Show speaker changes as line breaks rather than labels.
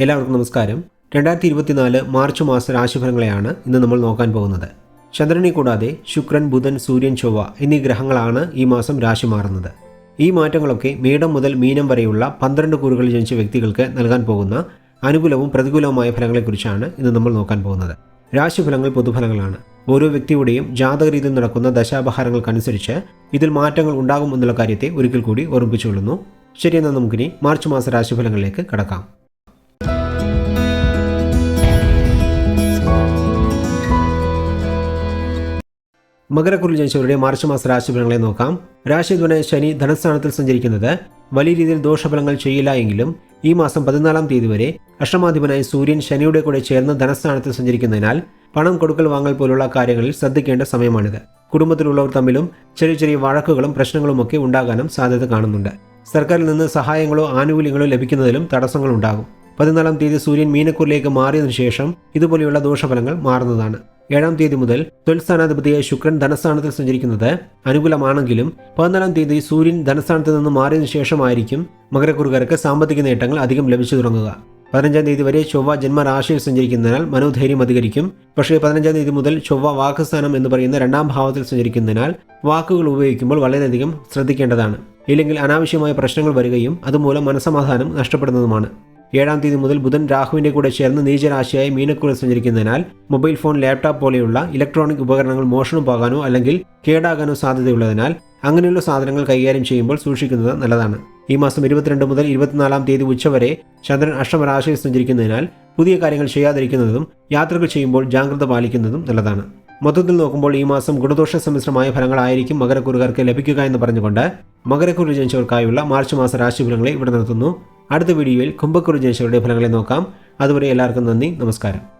എല്ലാവർക്കും നമസ്കാരം. രണ്ടായിരത്തി ഇരുപത്തിനാല് മാർച്ച് മാസ രാശിഫലങ്ങളെയാണ് ഇന്ന് നമ്മൾ നോക്കാൻ പോകുന്നത്. ചന്ദ്രനെ കൂടാതെ ശുക്രൻ ബുധൻ സൂര്യൻ ചൊവ്വ എന്നീ ഗ്രഹങ്ങളാണ് ഈ മാസം രാശി മാറുന്നത്. ഈ മാറ്റങ്ങളൊക്കെ മേടം മുതൽ മീനം വരെയുള്ള പന്ത്രണ്ട് കൂറുകളിൽ ജനിച്ച വ്യക്തികൾക്ക് നൽകാൻ പോകുന്ന അനുകൂലവും പ്രതികൂലവുമായ ഫലങ്ങളെക്കുറിച്ചാണ് ഇന്ന് നമ്മൾ നോക്കാൻ പോകുന്നത്. രാശിഫലങ്ങൾ പൊതുഫലങ്ങളാണ്. ഓരോ വ്യക്തിയുടെയും ജാതകരീതിയിൽ നടക്കുന്ന ദശാപഹാരങ്ങൾക്കനുസരിച്ച് ഇതിൽ മാറ്റങ്ങൾ ഉണ്ടാകും എന്നുള്ള കാര്യത്തെ ഒരിക്കൽ കൂടി ഓർമ്മിപ്പിച്ചുകൊള്ളുന്നു. ശരിയെന്നാൽ നമുക്കിനി മാർച്ച് മാസ രാശിഫലങ്ങളിലേക്ക് കടക്കാം. മകരക്കുറിൽ ജനിച്ചവരുടെ മാർച്ച് മാസ രാശിഫലങ്ങളെ നോക്കാം. രാശിധ്വന ശനി ധനസ്ഥാനത്തിൽ സഞ്ചരിക്കുന്നത്. വലിയ രീതിയിൽ ദോഷഫലങ്ങൾ ചെയ്യില്ല എങ്കിലും ഈ മാസം പതിനാലാം തീയതി വരെ അഷ്ടമാധിപനായ സൂര്യൻ ശനിയുടെ കൂടെ ചേർന്ന് ധനസ്ഥാനത്തിൽ സഞ്ചരിക്കുന്നതിനാൽ പണം കൊടുക്കൽ വാങ്ങൽ പോലുള്ള കാര്യങ്ങളിൽ ശ്രദ്ധിക്കേണ്ട സമയമാണിത്. കുടുംബത്തിലുള്ളവർ തമ്മിലും ചെറിയ ചെറിയ വഴക്കുകളും പ്രശ്നങ്ങളുമൊക്കെ ഉണ്ടാകാനും സാധ്യത കാണുന്നുണ്ട്. സർക്കാരിൽ നിന്ന് സഹായങ്ങളോ ആനുകൂല്യങ്ങളോ ലഭിക്കുന്നതിലും തടസ്സങ്ങൾ ഉണ്ടാകും പതിനാലാം തീയതി സൂര്യൻ മീനക്കൂറിലേക്ക് മാറിയതിനു ശേഷം ഇതുപോലെയുള്ള ദോഷഫലങ്ങൾ മാറുന്നതാണ്. ഏഴാം തീയതി മുതൽ തൊഴിൽസ്ഥാനാധിപതിയായ ശുക്രൻ ധനസ്ഥാനത്തിൽ സഞ്ചരിക്കുന്നത് അനുകൂലമാണെങ്കിലും പതിനാലാം തീയതി സൂര്യൻ ധനസ്ഥാനത്ത് നിന്ന് മാറിയതിനു ശേഷമായിരിക്കും മകരക്കുറുകാർക്ക് സാമ്പത്തിക നേട്ടങ്ങൾ അധികം ലഭിച്ചു തുടങ്ങുക. പതിനഞ്ചാം തീയതി വരെ ചൊവ്വ ജന്മരാശിയിൽ സഞ്ചരിക്കുന്നതിനാൽ മനോധൈര്യം അധികരിക്കും. പക്ഷേ പതിനഞ്ചാം തീയതി മുതൽ ചൊവ്വ വാക്കുസ്ഥാനം എന്ന് പറയുന്ന രണ്ടാം ഭാവത്തിൽ സഞ്ചരിക്കുന്നതിനാൽ വാക്കുകൾ ഉപയോഗിക്കുമ്പോൾ വളരെയധികം ശ്രദ്ധിക്കേണ്ടതാണ്. ഇല്ലെങ്കിൽ അനാവശ്യമായ പ്രശ്നങ്ങൾ വരികയും അതുമൂലം മനസമാധാനം നഷ്ടപ്പെടുന്നതുമാണ്. ഏഴാം തീയതി മുതൽ ബുധൻ രാഹുവിന്റെ കൂടെ ചേർന്ന് നീചരാശിയായി മീനക്കുറിൽ സഞ്ചരിക്കുന്നതിനാൽ മൊബൈൽ ഫോൺ ലാപ്ടോപ്പ് പോലെയുള്ള ഇലക്ട്രോണിക് ഉപകരണങ്ങൾ മോഷണം പോകാനോ അല്ലെങ്കിൽ കേടാകാനോ സാധ്യതയുള്ളതിനാൽ അങ്ങനെയുള്ള സാധനങ്ങൾ കൈകാര്യം ചെയ്യുമ്പോൾ സൂക്ഷിക്കുന്നത് നല്ലതാണ്. ഈ മാസം ഇരുപത്തിരണ്ട് മുതൽ ഇരുപത്തിനാലാം തീയതി ഉച്ചവരെ ചന്ദ്രൻ അഷ്ടമരാശിയിൽ സഞ്ചരിക്കുന്നതിനാൽ പുതിയ കാര്യങ്ങൾ ചെയ്യാതിരിക്കുന്നതും യാത്രകൾ ചെയ്യുമ്പോൾ ജാഗ്രത പാലിക്കുന്നതും നല്ലതാണ്. മൊത്തത്തിൽ നോക്കുമ്പോൾ ഈ മാസം ഗുണദോഷ സമ്മിശ്രമായ ഫലങ്ങളായിരിക്കും മകരക്കുറുകാർക്ക് ലഭിക്കുക എന്ന് പറഞ്ഞുകൊണ്ട് മകരക്കുറി ജനിച്ചവർക്കായുള്ള മാർച്ച് മാസ രാശിഫലങ്ങളെ ഇവിടെ നിർത്തുന്നു. അടുത്ത വീഡിയോയിൽ കുംഭക്കുറു ജനിച്ചവരുടെ ഫലങ്ങളെ നോക്കാം. അതുവരെ എല്ലാവർക്കും നന്ദി. നമസ്കാരം.